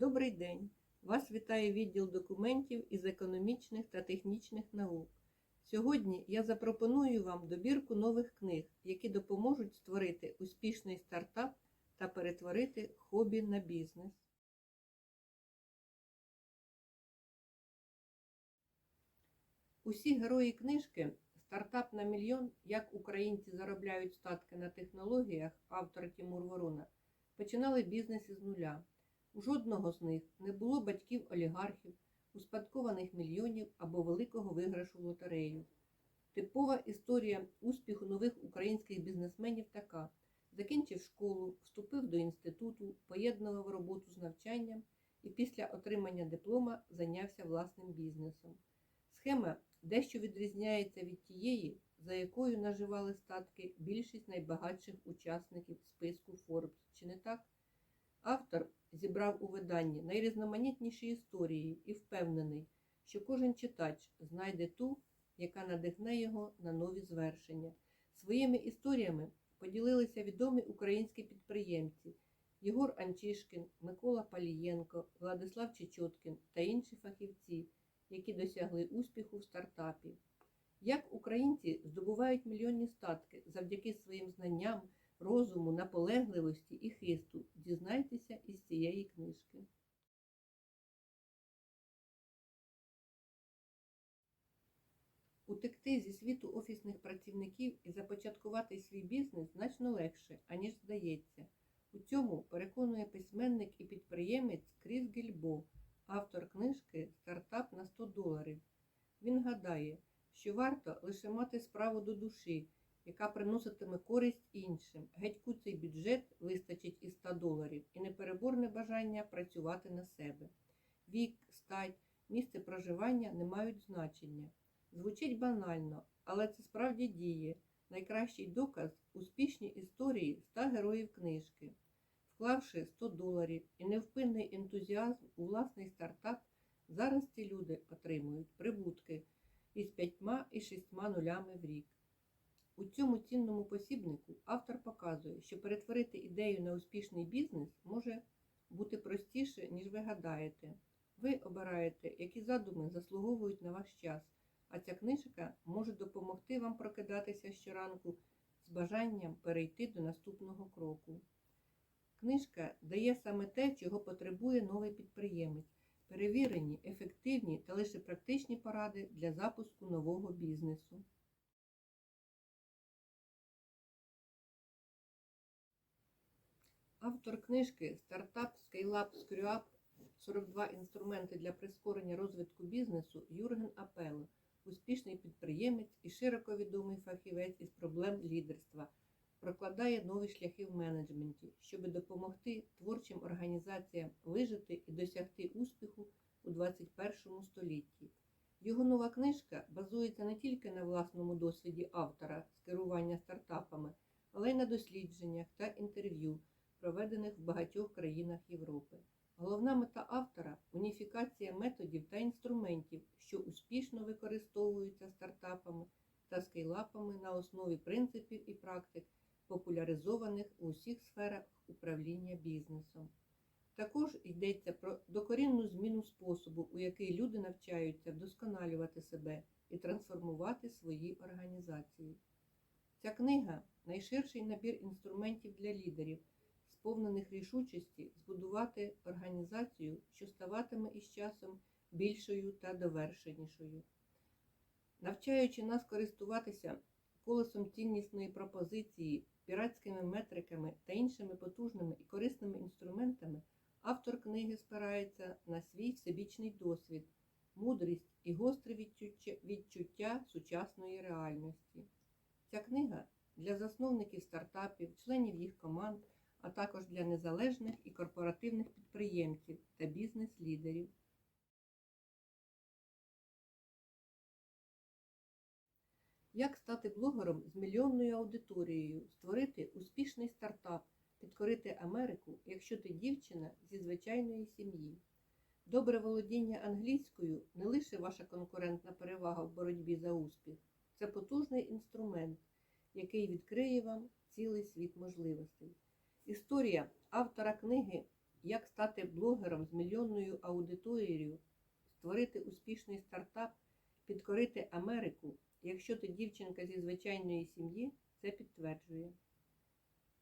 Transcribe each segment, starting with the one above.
Добрий день! Вас вітає відділ документів із економічних та технічних наук. Сьогодні я запропоную вам добірку нових книг, які допоможуть створити успішний стартап та перетворити хобі на бізнес. Усі герої книжки Стартап на мільйон. Як українці заробляють статки на технологіях, автор Тимур Ворона, починали бізнес із нуля. У жодного з них не було батьків олігархів, успадкованих мільйонів або великого виграшу в лотерею. Типова історія успіху нових українських бізнесменів така: закінчив школу, вступив до інституту, поєднував роботу з навчанням і після отримання диплома зайнявся власним бізнесом. Схема дещо відрізняється від тієї, за якою наживали статки більшість найбагатших учасників списку Forbes. Чи не так? Автор зібрав у виданні найрізноманітніші історії і впевнений, що кожен читач знайде ту, яка надихне його на нові звершення. Своїми історіями поділилися відомі українські підприємці Єгор Анчишкін, Микола Палієнко, Владислав Чечоткін та інші фахівці, які досягли успіху в стартапі. Як українці здобувають мільйонні статки завдяки своїм знанням, розуму, наполегливості і хисту, дізнайтеся із цієї книжки. Утекти зі світу офісних працівників і започаткувати свій бізнес значно легше, аніж здається. У цьому переконує письменник і підприємець Кріс Гільбо, автор книжки Стартап на 100 доларів. Він гадає, що варто лише мати справу до душі, яка приноситиме користь іншим. Геть куций бюджет вистачить і 100 доларів, і непереборне бажання працювати на себе. Вік, стать, місце проживання не мають значення. Звучить банально, але це справді діє. Найкращий доказ успішні історії 100 героїв книжки. Вклавши 100 доларів і невпинний ентузіазм у власний стартап, зараз ці люди отримують прибутки із 5 і 6 нулями в рік. У цьому цінному посібнику автор показує, що перетворити ідею на успішний бізнес може бути простіше, ніж ви гадаєте. Ви обираєте, які задуми заслуговують на ваш час, а ця книжка може допомогти вам прокидатися щоранку з бажанням перейти до наступного кроку. Книжка дає саме те, чого потребує новий підприємець, перевірені, ефективні та лише практичні поради для запуску нового бізнесу. Автор книжки Стартап Scale-Up Screw-Up 42 інструменти для прискорення розвитку бізнесу Юрген Апело, успішний підприємець і широко відомий фахівець із проблем лідерства, прокладає нові шляхи в менеджменті, щоб допомогти творчим організаціям вижити і досягти успіху у 21 столітті. Його нова книжка базується не тільки на власному досвіді автора з керування стартапами, але й на дослідженнях та інтерв'ю проведених в багатьох країнах Європи. Головна мета автора уніфікація методів та інструментів, що успішно використовуються стартапами та скейлапами на основі принципів і практик, популяризованих у усіх сферах управління бізнесом. Також йдеться про докорінну зміну способу, у який люди навчаються вдосконалювати себе і трансформувати свої організації. Ця книга найширший набір інструментів для лідерів сповнених рішучості збудувати організацію, що ставатиме із часом більшою та довершенішою. Навчаючи нас користуватися колесом ціннісної пропозиції, піратськими метриками та іншими потужними і корисними інструментами, автор книги спирається на свій всебічний досвід, мудрість і гостре відчуття, сучасної реальності. Ця книга для засновників стартапів, членів їх команд а також для незалежних і корпоративних підприємців та бізнес-лідерів. Як стати блогером з мільйонною аудиторією, створити успішний стартап, підкорити Америку, якщо ти дівчина зі звичайної сім'ї? Добре володіння англійською не лише ваша конкурентна перевага в боротьбі за успіх, це потужний інструмент, який відкриє вам цілий світ можливостей. Історія автора книги як стати блогером з мільйонною аудиторією, створити успішний стартап, підкорити Америку, якщо ти дівчинка зі звичайної сім'ї, це підтверджує.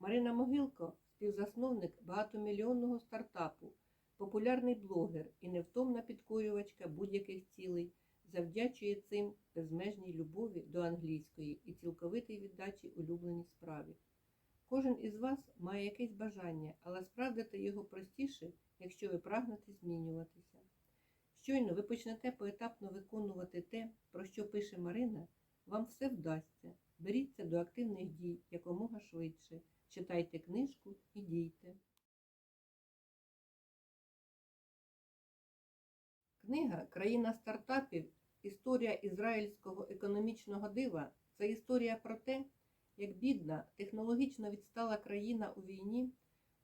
Марина Могилко співзасновник багатомільйонного стартапу, популярний блогер і невтомна підкорювачка будь-яких цілей, завдячує цим безмежній любові до англійської і цілковитій віддачі улюбленій справі. Кожен із вас має якесь бажання, але справдити його простіше, якщо ви прагнете змінюватися. Щойно ви почнете поетапно виконувати те, про що пише Марина, вам все вдасться. Беріться до активних дій якомога швидше. Читайте книжку і дійте. Книга Країна стартапів Історія ізраїльського економічного дива це історія про те, як бідна, технологічно відстала країна у війні,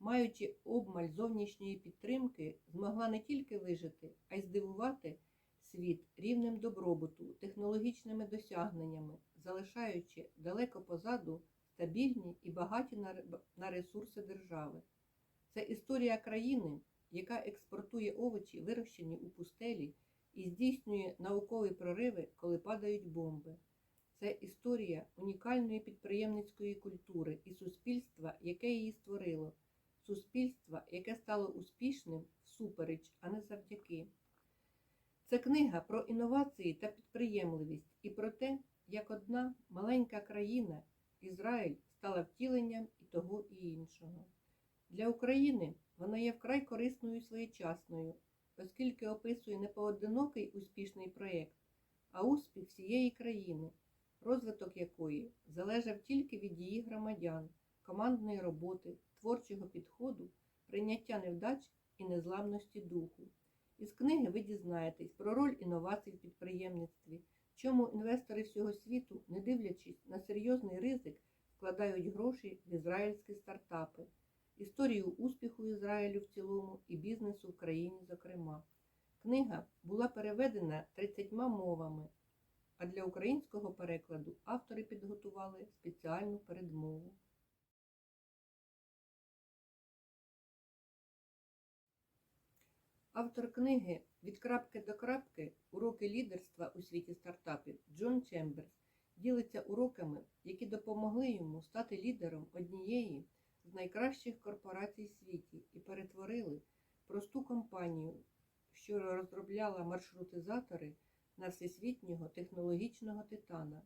маючи обмаль зовнішньої підтримки, змогла не тільки вижити, а й здивувати світ рівнем добробуту, технологічними досягненнями, залишаючи далеко позаду стабільні і багаті на ресурси держави. Це історія країни, яка експортує овочі, вирощені у пустелі, і здійснює наукові прориви, коли падають бомби. Це історія унікальної підприємницької культури і суспільства, яке її створило, суспільства, яке стало успішним всупереч, а не завдяки. Це книга про інновації та підприємливість і про те, як одна маленька країна, Ізраїль, стала втіленням і того і іншого. Для України вона є вкрай корисною і своєчасною, оскільки описує не поодинокий успішний проєкт, а успіх всієї країни, розвиток якої залежав тільки від її громадян, командної роботи, творчого підходу, прийняття невдач і незламності духу. Із книги ви дізнаєтесь про роль інновацій в підприємництві, чому інвестори всього світу, не дивлячись на серйозний ризик, вкладають гроші в ізраїльські стартапи, історію успіху Ізраїлю в цілому і бізнесу в країні, зокрема. Книга була переведена 30 мовами, а для українського перекладу автори підготували спеціальну передмову. Автор книги Від крапки до крапки Уроки лідерства у світі стартапів Джон Чемберс ділиться уроками, які допомогли йому стати лідером однієї з найкращих корпорацій в світі і перетворили просту компанію, що розробляла маршрутизатори на всесвітнього технологічного титана.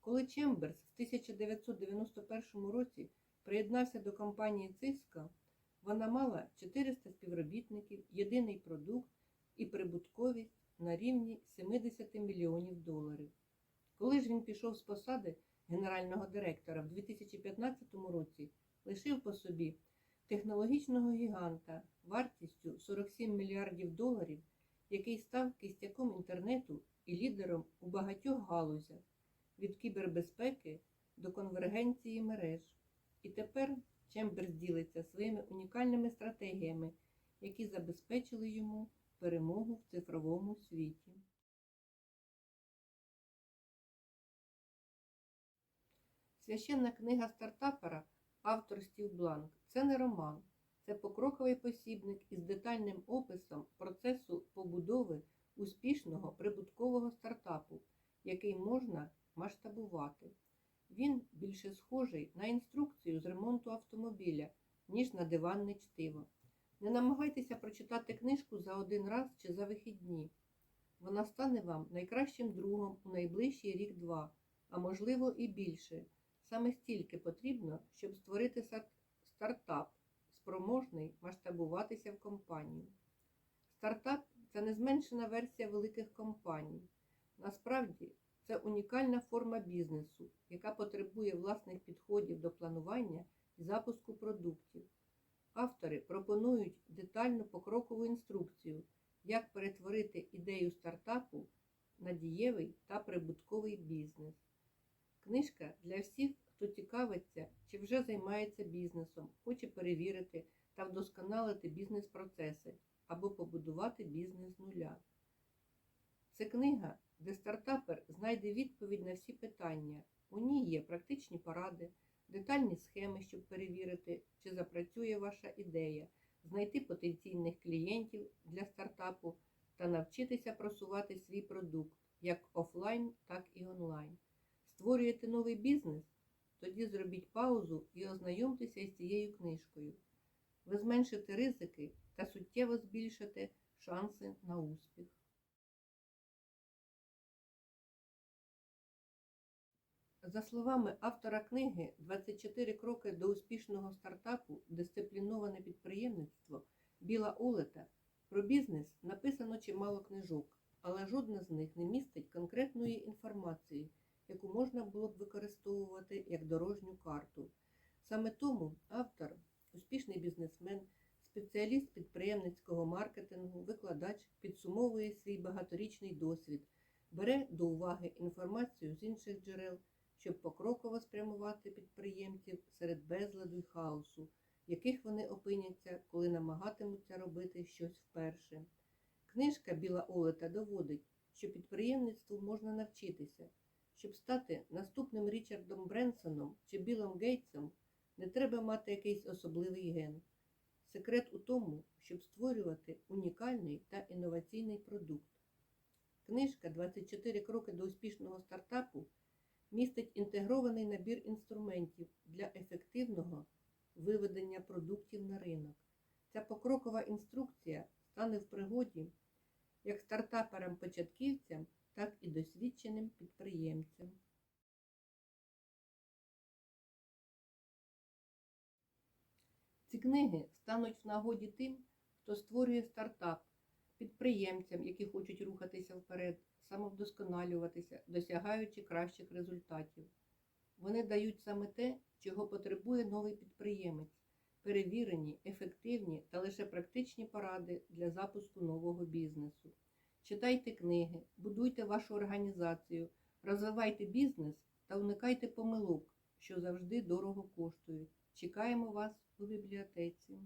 Коли Чемберс в 1991 році приєднався до компанії Cisco, вона мала 400 співробітників, єдиний продукт і прибутковість на рівні 70 мільйонів доларів. Коли ж він пішов з посади генерального директора в 2015 році, лишив по собі технологічного гіганта вартістю 47 мільярдів доларів, який став кістяком інтернету і лідером у багатьох галузях від кібербезпеки до конвергенції мереж. І тепер Чемберс ділиться своїми унікальними стратегіями, які забезпечили йому перемогу в цифровому світі. Священна книга стартапера автор Стів Бланк це не роман, це покроковий посібник із детальним описом процесу побудови успішного прибуткового стартапу, який можна масштабувати. Він більше схожий на інструкцію з ремонту автомобіля, ніж на диванне чтиво. Не намагайтеся прочитати книжку за один раз чи за вихідні. Вона стане вам найкращим другом у найближчий рік-два, а можливо і більше. Саме стільки потрібно, щоб створити стартап, спроможний масштабуватися в компанію. Стартап це не зменшена версія великих компаній. Насправді, це унікальна форма бізнесу, яка потребує власних підходів до планування і запуску продуктів. Автори пропонують детальну покрокову інструкцію, як перетворити ідею стартапу на дієвий та прибутковий бізнес. Книжка для всіх, хто цікавиться чи вже займається бізнесом, хоче перевірити та вдосконалити бізнес-процеси або побудувати бізнес з нуля. Це книга, де стартапер знайде відповідь на всі питання. У ній є практичні поради, детальні схеми, щоб перевірити, чи запрацює ваша ідея, знайти потенційних клієнтів для стартапу та навчитися просувати свій продукт як офлайн, так і онлайн. Створюєте новий бізнес? Тоді зробіть паузу і ознайомтеся із цією книжкою. Ви зменшите ризики та суттєво збільшите шанси на успіх. За словами автора книги «24 кроки до успішного стартапу. Дисципліноване підприємництво Біла Олета про бізнес написано чимало книжок, але жодна з них не містить конкретної інформації, яку можна було б використовувати як дорожню карту. Саме тому автор, успішний бізнесмен, спеціаліст підприємницького маркетингу, викладач підсумовує свій багаторічний досвід, бере до уваги інформацію з інших джерел щоб покроково спрямувати підприємців серед безладу й хаосу, яких вони опиняться, коли намагатимуться робити щось вперше. Книжка Біла Олета доводить, що підприємництву можна навчитися. Щоб стати наступним Річардом Бренсоном чи Білом Гейтсом, не треба мати якийсь особливий ген. Секрет у тому, щоб створювати унікальний та інноваційний продукт. Книжка «24 кроки до успішного стартапу містить інтегрований набір інструментів для ефективного виведення продуктів на ринок. Ця покрокова інструкція стане в пригоді як стартаперам-початківцям, так і досвідченим підприємцям. Ці книги стануть в нагоді тим, хто створює стартап, підприємцям, які хочуть рухатися вперед, самовдосконалюватися, досягаючи кращих результатів. Вони дають саме те, чого потребує новий підприємець, перевірені, ефективні та лише практичні поради для запуску нового бізнесу. Читайте книги, будуйте вашу організацію, розвивайте бізнес та уникайте помилок, що завжди дорого коштують. Чекаємо вас у бібліотеці.